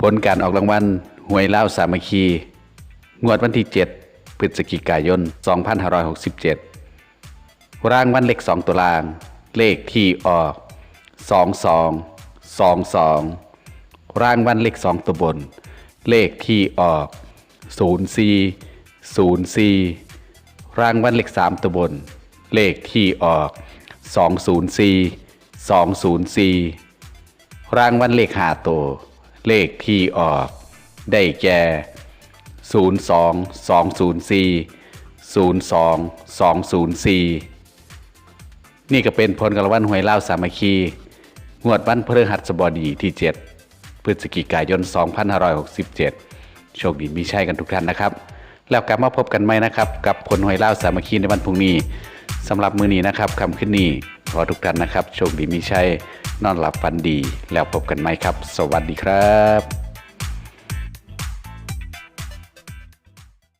ผลการออกรางวัลหวยเล่าวสามัคคี งวดวันที่ 7 พฤศจิกายน 2567 รางวัลเลข 2 ตัวล่าง เลขที่ออก 22 22 รางวัลเลข 2 ตัวบน เลขที่ออก 04 04 รางวัลเลข 3 ตัวบน เลขที่ออก 204 204 รางวัลเลขหาตัว เลขที่ออก ได้แก่ 02 204 02 204 นี่ก็เป็นผลการรางวัลหวยเล่าวสามัคคี งวดวันพฤหัสบดีที่ 7 พฤศจิกายน 2567 โชคดีมีชัยกันทุกท่านนะครับ แล้วกลับมาพบกันไหมนะครับ กับผลหวยเล่าวสามัคคีในวันพรุ่งนี้สำหรับมือนี้นะครับคำขึ้นนี้ ขอทุกท่านนะครับโชคดีมีชัยนอนหลับฝันดีแล้วพบกันไหมครับ สวัสดีครับ